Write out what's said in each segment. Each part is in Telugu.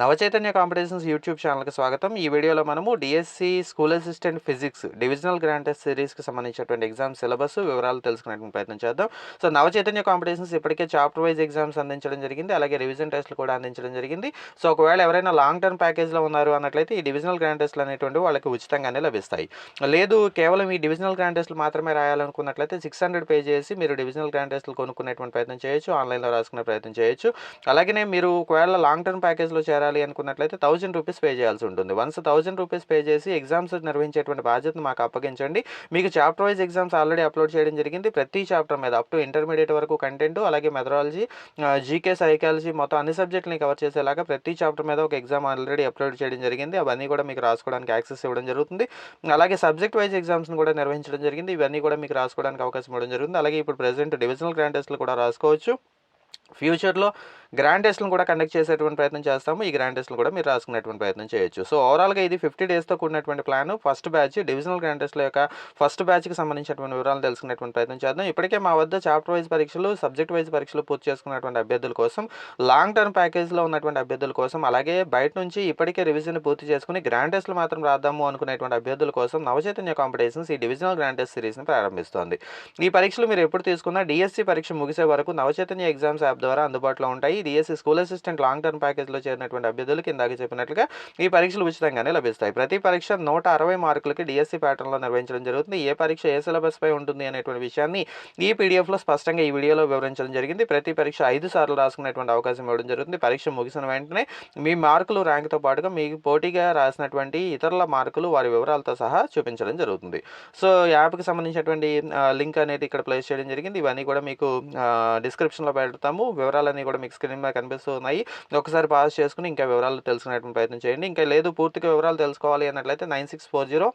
నవచైతన్య కాంపిటీషన్స్ యూట్యూబ్ ఛానల్కి స్వాగతం. ఈ వీడియోలో మనము DSC school assistant physics divisional grand సిరీస్కి సంబంధించినటువంటి ఎగ్జామ్ సిలబస్ వివరాలు తెలుసుకునేటువంటి ప్రయత్నం చేద్దాం. సో నవచైతన్య కాంపిటీషన్స్ ఇప్పటికే చాప్టర్ వైజ్ ఎగ్జామ్స్ అందించడం జరిగింది. అలాగే రివిజన్ టెస్ట్లు కూడా అందించడం జరిగింది. సో ఒకవేళ ఎవరైనా లాంగ్ టర్మ్ ప్యాకేజ్లో ఉన్నారు అన్నట్లయితే ఈ డివిజనల్ గ్రాంట్ టెస్ట్లు అనేటువంటి వాళ్ళకి ఉచితంగానే లభిస్తాయి. లేదు కేవలం ఈ డివిజనల్ గ్రాంట్ టెస్ట్లు మాత్రమే రాయాలనుకున్నట్లయితే సిక్స్ హండ్రెడ్ పే చేసి మీరు డివిజనల్ గ్రాంట్ టెస్ట్లు కొనుక్కునేటువంటి ప్రయత్నం చేయొచ్చు. ఆన్లైన్లో రాసుకునే ప్రయత్నం చేయొచ్చు. అలాగనే మీరు ఒకవేళ లాంగ్ టర్మ్ ప్యాకేజ్లో చేరాలి అనుకున్నట్లయితే థౌజండ్ రూపీస్ పే చేయాల్సి ఉంటుంది. వన్స్ థౌజండ్ రూపీస్ పే చేసి ఎగ్జామ్స్ నిర్వహించేటువంటి బాధ్యతను మాకు అప్పగించండి. మీకు chapter wise exams already upload చేయడం జరిగింది. ప్రతి చాప్టర్ మీద అప్ టు ఇంటర్మీడియట్ వరకు కంటెంట్ అలాగే మెథడాలజీ జీకే సైకాలజీ మొత్తం అన్ని సబ్జెక్టులని కవర్ చేసేలాగా ప్రతి చాప్టర్ మీద ఒక ఎగ్జామ్ ఆల్రెడీ అప్లోడ్ చేయడం జరిగింది. అవన్నీ కూడా మీకు రాసుకోవడానికి యాక్సెస్ ఇవ్వడం జరుగుతుంది. అలాగే సబ్జెక్ట్ వైజ్ ఎగ్జామ్స్ని కూడా నిర్వహించడం జరిగింది. ఇవన్నీ కూడా మీకు రాసుకోవడానికి అవకాశం ఇవ్వడం జరుగుతుంది. అలాగే ఇప్పుడు ప్రెసెంట్ డివిజనల్ గ్రాండ్ టెస్ట్లు కూడా రాసుకోవచ్చు. ఫ్యూచర్లో గ్రాండ్ టెస్ట్లను కూడా కండక్ట్ చేసేటువంటి ప్రయత్నం చేస్తాము. ఈ గ్రాండ్ టెస్ట్లు కూడా మీరు రాసుకునేటువంటి ప్రయత్నం చేయొచ్చు. సో ఓవరాల్గా ఇది ఫిఫ్టీ డేస్తో కూడినటువంటి plan. First batch divisional grand టెస్ట్ల యొక్క ఫస్ట్ బ్యాచ్కి సంబంధించినటువంటి వివరాలు తెలుసుకునేటువంటి ప్రయత్నం చేద్దాం. ఇప్పటికే మా వద్ద చాప్టర్ వైజ్ పరీక్షలు సబ్జెక్ట్ వైజ్ పరీక్షలు పూర్తి చేసుకున్నటువంటి అభ్యర్థుల కోసం లాంగ్ టర్మ్ ప్యాకేజ్లో ఉన్నటువంటి అభ్యర్థుల కోసం అలాగే బయట నుంచి ఇప్పటికే రివిజన్ పూర్తి చేసుకుని గ్రాండ్ టెస్ట్లు మాత్రం రాద్దాము అనుకునేటువంటి అభ్యర్థుల కోసం నవచైతన్య కాంపిటీషన్స్ ఈ డివిజనల్ గ్రాండ్ టెస్ట్ సిరీస్ని ప్రారంభిస్తోంది. ఈ పరీక్షలు మీరు ఎప్పుడు తీసుకున్నా డిఎస్సి పరీక్ష ముగిసే వరకు నవచైతన్య ఎగ్జామ్స్ యాప్ ద్వారా అందుబాటులో ఉంటాయి. DSC school assistant long term ప్యాకేజ్లో చేరినటువంటి అభ్యర్థులకు ఇందాక చెప్పినట్లుగా ఈ పరీక్షలు ఉచితంగానే లభిస్తాయి. ప్రతి పరీక్ష నూట అరవై మార్కులకి డిఎస్సి ప్యాటర్న్లో నిర్వహించడం జరుగుతుంది. ఏ పరీక్ష ఏ సిలబస్ పై ఉంటుంది అనేటువంటి విషయాన్ని ఈ పీడిఎఫ్లో స్పష్టంగా ఈ వీడియోలో వివరించడం జరిగింది. ప్రతి పరీక్ష ఐదు సార్లు రాసుకునేటువంటి అవకాశం ఇవ్వడం జరుగుతుంది. పరీక్ష ముగిసిన వెంటనే మీ మార్కులు ర్యాంక్తో పాటుగా మీకు పోటీగా రాసినటువంటి ఇతరుల మార్కులు వారి వివరాలతో సహా చూపించడం జరుగుతుంది. సో యాప్కి సంబంధించినటువంటి లింక్ అనేది ఇక్కడ ప్లేస్ చేయడం జరిగింది. ఇవన్నీ కూడా మీకు డిస్క్రిప్షన్లో పెడతాము. వివరాలన్నీ కూడా మీకు స్క్రీన్ మీద కనిపిస్తున్నాయి. ఒకసారి పాస్ చేసుకుని ఇంకా వివరాలు తెలుసుకునేటువంటి ప్రయత్నం చేయండి. ఇంకా లేదు పూర్తిగా వివరాలు తెలుసుకోవాలి అన్నట్లయితే nine six four zero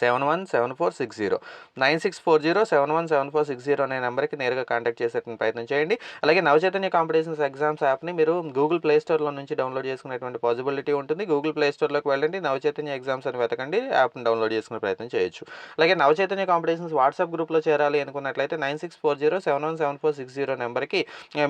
seven one seven four six zero. Nine six four zero seven one seven four six zero అనే నెంబర్కి నేరుగా కాంటాక్ట్ చేసేటువంటి ప్రయత్నం చేయండి. అలాగే నవచైతన్య కాంపిటీషన్స్ ఎగ్జామ్స్ యాప్ని మీరు గూగుల్ ప్లే స్టోర్లో నుంచి డౌన్లోడ్ చేసుకునేటువంటి పాసిబిలిటీ ఉంటుంది. గూగుల్ ప్లే స్టోర్లోకి వెళ్ళండి నవచైతన్య ఎగ్జామ్స్ అని వెతకండి యాప్ని డౌన్లోడ్ చేసుకునే ప్రయత్నం చేయొచ్చు. అలాగే నవచైతన్య కాంపిటీషన్స్ వాట్సాప్ గ్రూప్లో చేరాలి అనుకున్నట్లయితే nine six four zero seven one seven four six zero నెంబర్కి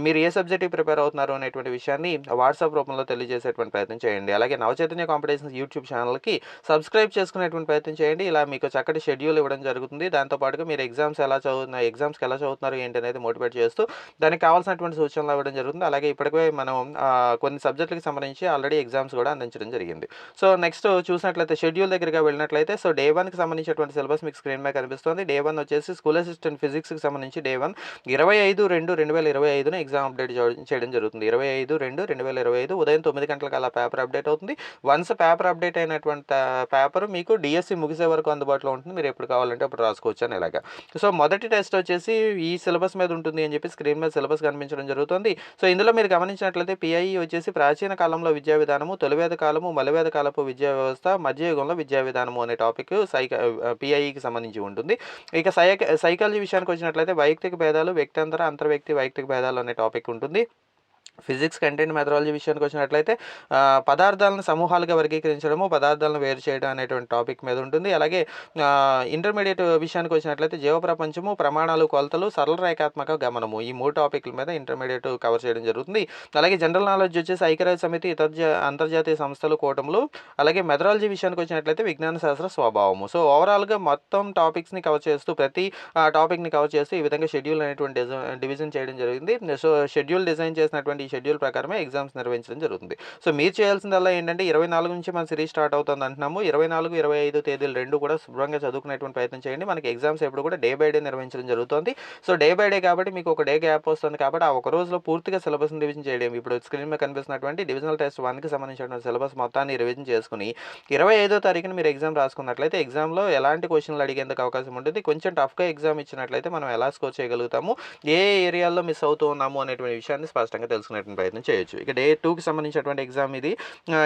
మీరు ఏ సబ్జెక్ట్కి ప్రిపేర్ అవుతున్నారు అనేటువంటి విషయాన్ని వాట్సాప్ రూపంలో తెలియజేసేటువంటి ప్రయత్నం చేయండి. అలాగే నవచైతన్య కాంపిటీషన్స్ యూట్యూబ్ ఛానల్కి సబ్స్క్రైబ్ చేసుకునేటువంటి ప్రయత్నం చేయండి. ఇలా మీకు చక్కటి షెడ్యూల్ ఇవ్వడం జరుగుతుంది. దాంతోపాటుగా మీరు ఎగ్జామ్స్ ఎలా చదువుతున్నారు ఎగ్జామ్స్కి ఎలా చదువుతున్నారు ఏంటి అనేది మోటివేట్ చేస్తూ దానికి కావాల్సినటువంటి సూచనలు ఇవ్వడం జరుగుతుంది. అలాగే ఇప్పటికే మనం కొన్ని సబ్జెక్టులకు సంబంధించి ఆల్రెడీ ఎగ్జామ్స్ కూడా అందించడం జరిగింది. సో నెక్స్ట్ చూసినట్లయితే షెడ్యూల్ దగ్గరగా వెళ్ళినట్లయితే సో డే వన్కి సంబంధించినటువంటి సిలబస్ మీకు స్క్రీన్ మీద కనిపిస్తుంది. డే వన్ వచ్చేసి స్కూల్ అసిస్టెంట్ ఫిజిక్స్కి సంబంధించి డే వన్ ఇరవై ఐదు రెండు రెండు వేల ఇరవై ఐదున ఎగ్జామ్ అప్డేట్ చేయడం జరుగుతుంది. ఇరవై ఐదు రెండు రెండు వేల ఇరవై ఐదు ఉదయం తొమ్మిది గంటలకు అలా పేపర్ అప్డేట్ అవుతుంది. వన్స్ పేపర్ అప్డేట్ అయినటువంటి పేపర్ మీకు డిఎస్సి ముగిసే వరకు అందుబాటులో ఉంటుంది. మీరు ఎప్పుడు కావాలంటే అప్పుడు రాసుకోవచ్చు అని ఇలాగా. సో మొదటి టెస్ట్ వచ్చేసి ఈ సిలబస్ మీద ఉంటుంది అని చెప్పి స్క్రీన్ మీద సిలబస్ కనిపించడం జరుగుతుంది. సో ఇందులో మీరు గమనించినట్లయితే పిఐఈ వచ్చేసి ప్రాచీన కాలంలో విద్యా విధానము తొలివేద కాలము మలివేద కాలపు విద్యా వ్యవస్థ మధ్యయుగంలో విద్యా విధానము అనే టాపిక్ సైక పిఐఈకి సంబంధించి ఉంటుంది. ఇక సైక సైకాలజీ విషయానికి వచ్చినట్లయితే వైయక్తిక భేదాలు వ్యక్తంతర అంతర్వ్యక్తి వైయక్తిక భేదాలు అనే టాపిక్ ఉంటుంది. ఫిజిక్స్ కంటెంట్ మెథడాలజీ విషయానికి వచ్చినట్లయితే పదార్థాలను సమూహాలుగా వర్గీకరించడము పదార్థాలను వేరు చేయడం అనేటువంటి టాపిక్ మీద ఉంటుంది. అలాగే ఇంటర్మీడియట్ విషయానికి వచ్చినట్లయితే జీవ ప్రపంచము ప్రమాణాలు కొలతలు సరళ రేఖాత్మక గమనము ఈ మూడు టాపిక్ల మీద ఇంటర్మీడియట్ కవర్ చేయడం జరుగుతుంది. అలాగే జనరల్ నాలెడ్జ్ వచ్చేసి ఐక్యరాజ్య సమితి ఇతర అంతర్జాతీయ సంస్థలు కూటములు అలాగే మెథడాలజీ విషయానికి వచ్చినట్లయితే విజ్ఞాన శాస్త్ర స్వభావము. సో ఓవరాల్గా మొత్తం టాపిక్స్ని కవర్ చేస్తూ ప్రతి టాపిక్ని కవర్ చేస్తూ ఈ విధంగా షెడ్యూల్ అనేటువంటి డివిజన్ చేయడం జరిగింది. సో షెడ్యూల్ డిజైన్ చేసినటువంటి ఈ షెడ్యూల్ ప్రకారమే ఎగ్జామ్స్ నిర్వహించడం జరుగుతుంది. సో మీరు చేయాల్సిందల్లా ఏంటంటే ఇరవై నాలుగు నుంచి మన సిరీస్ స్టార్ట్ అవుతుంది అంటున్నాము. ఇరవై నాలుగు ఇరవై ఐదు తేదీలు రెండు కూడా శుభ్రంగా చదువుకునేటువంటి ప్రయత్నం చేయండి. మనకి ఎగ్జామ్స్ ఎప్పుడు కూడా డే బై డే నిర్వహించడం జరుగుతుంది. సో డే బై డే కాబట్టి మీకు ఒక డే గ్యాప్ వస్తుంది కాబట్టి ఆ ఒక రోజులో పూర్తిగా సిలబస్ని రివిజన్ చేయడం. ఇప్పుడు స్క్రీన్ మీద కనిపిస్తున్నటువంటి డివిజనల్ టెస్ట్ వన్కి సంబంధించినటువంటి సిలబస్ మొత్తాన్ని రివిజన్ చేసుకుని ఇరవై ఐదో తారీఖున మీరు ఎగ్జామ్ రాసుకున్నట్లయితే ఎగ్జామ్లో ఎలాంటి క్వశ్చన్లు అడిగేందుకు అవకాశం ఉంటుంది. కొంచెం టఫ్గా ఎగ్జామ్ ఇచ్చినట్లయితే మనం ఎలా స్కోర్ చేయగలుగుతాము? ఏ ఏరియాల్లో మిస్ అవుతూ ఉన్నాము అనేటువంటి విషయాన్ని స్పష్టంగా తెలుసుకునేటువంటి ప్రయత్నం చేయొచ్చు. ఇక డే టూకి సంబంధించినటువంటి ఎగ్జామ్ ఇది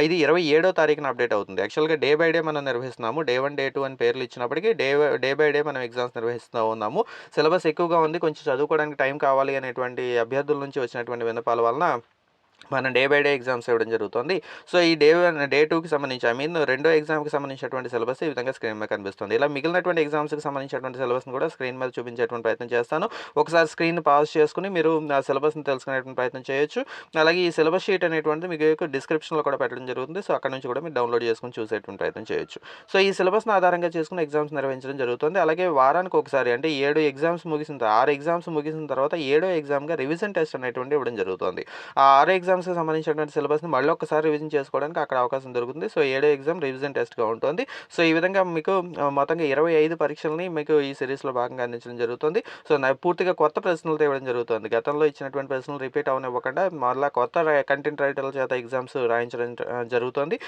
ఇది ఇరవై ఏడో తారీఖున అప్డేట్ అవుతుంది. యాక్చువల్గా డే బై డే మనం నిర్వహిస్తున్నాము. డే వన్ డే టూ అని పేర్లు ఇచ్చినప్పటికీ డే డే బై డే మనం ఎగ్జామ్స్ నిర్వహిస్తూ ఉన్నాము. సిలబస్ ఎక్కువగా ఉంది. కొంచెం చదువుకోవడానికి టైం కావాలి అనేటువంటి అభ్యర్థుల నుంచి వచ్చినటువంటి విన్నపాల వలన మనం డే బై డే ఎగ్జామ్స్ ఇవ్వడం జరుగుతుంది. సో ఈ డే వన్ డే టూకి సంబంధించి ఐ మీన్ రెండో ఎగ్జామ్కి సంబంధించినటువంటి సిలబస్ ఈ విధంగా స్క్రీన్ మీద కనిపిస్తుంది. ఇలా మిగిలినటువంటి ఎగ్జామ్స్కి సంబంధించినటువంటి సిలబస్ని కూడా స్క్రీన్ మీద చూపించేటువంటి ప్రయత్నం చేస్తాను. ఒకసారి స్క్రీన్ పాస్ చేసుకుని మీరు ఆ సిలబస్ని తెలుసుకునేటువంటి ప్రయత్నం చేయొచ్చు. అలాగే ఈ సిలబస్ షీట్ అనేటువంటిది మీకు డిస్క్రిప్షన్లో కూడా పెట్టడం జరుగుతుంది. సో అక్కడ నుంచి కూడా మీరు డౌన్లోడ్ చేసుకుని చూసేటువంటి ప్రయత్నం చేయొచ్చు. సో ఈ సిలబస్ని ఆధారంగా చేసుకుని ఎగ్జామ్స్ నిర్వహించడం జరుగుతుంది. అలాగే వారానికి ఒకసారి అంటే ఏడు ఎగ్జామ్స్ ముగిసిన తర్వాత ఆరు ఎగ్జామ్స్ ముగిసిన తర్వాత ఏడో ఎగ్జామ్గా రివిజన్ టెస్ట్ అనేటువంటి ఇవ్వడం జరుగుతుంది. ఆ ఆరు ఎగ్జామ్స్కి సంబంధించినటువంటి సిలబస్ని మళ్ళీ ఒకసారి రివిజన్ చేసుకోవడానికి అక్కడ అవకాశం దొరుకుతుంది. సో ఏడో ఎగ్జామ్ రివిజన్ టెస్ట్గా ఉంటుంది. సో ఈ విధంగా మీకు మొత్తంగా ఇరవై ఐదు పరీక్షల్ని మీకు ఈ సిరీస్లో భాగంగా అందించడం జరుగుతుంది. సో నా పూర్తిగా కొత్త ప్రశ్నలతో ఇవ్వడం జరుగుతుంది. గతంలో ఇచ్చినటువంటి ప్రశ్నలు రిపీట్ అవనివ్వకుండా మళ్ళీ కొత్త కంటెంట్ రైటర్ల చేత ఎగ్జామ్స్ రాయించడం జరుగుతుంది.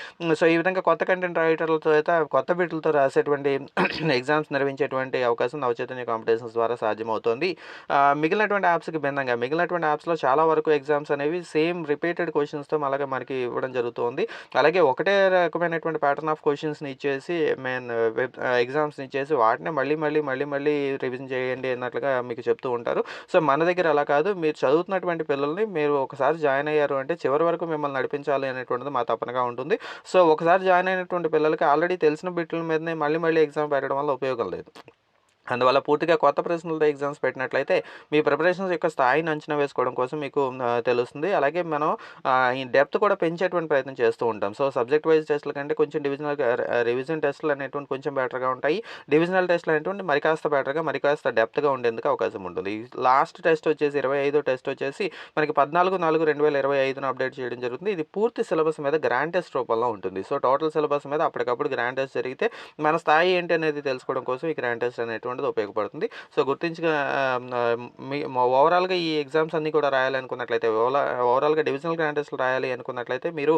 సో ఈ విధంగా కొత్త కంటెంట్ రైటర్ల చేత కొత్త బిడ్డలతో రాసేటువంటి ఎగ్జామ్స్ నిర్వహించేటువంటి అవకాశం నవచైతన్య కాంపిటీషన్స్ ద్వారా సాధ్యమవుతుంది. మిగిలినటువంటి యాప్స్కి భిన్నంగా మిగిలినటువంటి యాప్స్లో చాలా వరకు ఎగ్జామ్స్ అనేవి సేమ్ రిపీటెడ్ క్వశ్చన్స్తో అలాగే మనకి ఇవ్వడం జరుగుతుంది. అలాగే ఒకటే రకమైనటువంటి ప్యాటర్న్ ఆఫ్ క్వశ్చన్స్ని ఇచ్చేసి మెయిన్ వెబ్ ఎగ్జామ్స్ని ఇచ్చేసి వాటిని మళ్ళీ మళ్ళీ మళ్ళీ మళ్ళీ రివిజన్ చేయండి అన్నట్లుగా మీకు చెప్తూ ఉంటారు. సో మన దగ్గర అలా కాదు. మీరు చదువుతున్నటువంటి పిల్లల్ని మీరు ఒకసారి జాయిన్ అయ్యారు అంటే చివరి వరకు మిమ్మల్ని నడిపించాలి అనేటువంటిది మా తపనగా ఉంటుంది. సో ఒకసారి జాయిన్ అయినటువంటి పిల్లలకి ఆల్రెడీ తెలిసిన బిట్ల మీదనే మళ్ళీ మళ్ళీ ఎగ్జామ్ పెట్టడం వల్ల ఉపయోగం లేదు. అందువల్ల పూర్తిగా కొత్త ప్రశ్నలతో ఎగ్జామ్స్ పెట్టినట్లయితే మీ ప్రిపరేషన్స్ యొక్క స్థాయిని అంచనా వేసుకోవడం కోసం మీకు తెలుస్తుంది. అలాగే మనం ఈ డెప్త్ కూడా పెంచేటువంటి ప్రయత్నం చేస్తూ ఉంటాం. సో సబ్జెక్ట్ వైజ్ టెస్టుల కంటే కొంచెం డివిజనల్ రివిజన్ టెస్టులు అనేటువంటి కొంచెం బెటర్గా ఉంటాయి. డివిజనల్ టెస్టులు అనేటువంటి మరి కాస్త బెటర్గా మరి కాస్త డెప్త్గా ఉండేందుకు అవకాశం ఉంటుంది. లాస్ట్ టెస్ట్ వచ్చేసి ఇరవై ఐదో టెస్ట్ వచ్చేసి మనకి పద్నాలుగు నాలుగు రెండు వేల ఇరవై ఐదున అప్డేట్ చేయడం జరుగుతుంది. ఇది పూర్తి సిలబస్ మీద గ్రాండ్ టెస్ట్ రూపంలో ఉంటుంది. సో టోటల్ సిలబస్ మీద అప్పటికప్పుడు గ్రాండ్ టెస్ట్ జరిగితే మన స్థాయి ఏంటి అనేది తెలుసుకోవడం కోసం ఈ గ్రాండ్ టెస్ట్ అనేటువంటిది ఉపయోగపడుతుంది. సో గుర్తించిన మీ ఓవరాల్గా ఈ ఎగ్జామ్స్ అన్నీ కూడా రాయాలనుకున్నట్లయితే ఓవరాల్గా డివిజనల్ గ్రాండ్ రాయాలి అనుకున్నట్లయితే మీరు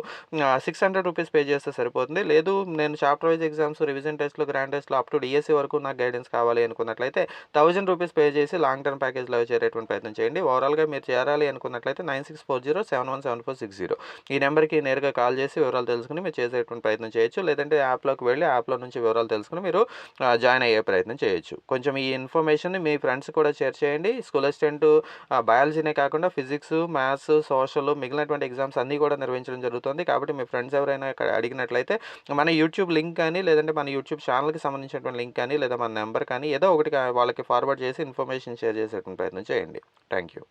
సిక్స్ హండ్రెడ్ రూపీస్ పే చేస్తే సరిపోతుంది. లేదు నేను చాప్టర్ వైజ్ ఎగ్జామ్స్ రివిజన్ టెస్ట్లు గ్రాండ్ టెస్ట్లు అప్ టు డిఎస్సీ వరకు నాకు గైడెన్స్ కావాలి అనుకున్నట్లయితే థౌజండ్ రూపీస్ పే చేసి లాంగ్ టర్మ్ ప్యాకేజ్లో చేరేటువంటి ప్రయత్నం చేయండి. ఓవరాల్గా మీరు చేరాలి అనుకున్నట్లయితే nine six four zero seven one seven four six zero. ఈ నెంబర్కి నేరుగా కాల్ చేసి వివరాలు తెలుసుకుని మీరు చేసేటువంటి ప్రయత్నం చేయొచ్చు. లేదంటే యాప్లోకి వెళ్ళి యాప్లో నుంచి వివరాలు తెలుసుకుని మీరు జాయిన్ అయ్యే ప్రయత్నం చేయొచ్చు. కొంచెం ఈ ఇన్ఫర్మేషన్ మీ ఫ్రెండ్స్ కూడా షేర్ చేయండి. స్కూల్ అసిస్టెంట్ బయాలజీనే కాకుండా ఫిజిక్స్ మ్యాథ్స్ సోషల్ మిగిలినటువంటి ఎగ్జామ్స్ అన్నీ కూడా నిర్వహించడం జరుగుతుంది. కాబట్టి మీ ఫ్రెండ్స్ ఎవరైనా అడిగినట్లయితే మన యూట్యూబ్ లింక్ కానీ లేదంటే మన యూట్యూబ్ ఛానల్కి సంబంధించినటువంటి లింక్ కానీ లేదా మన నెంబర్ కానీ ఏదో ఒకటి వాళ్ళకి ఫార్వర్డ్ చేసి ఇన్ఫర్మేషన్ షేర్ చేసేటువంటి ప్రయత్నం చేయండి. Thank you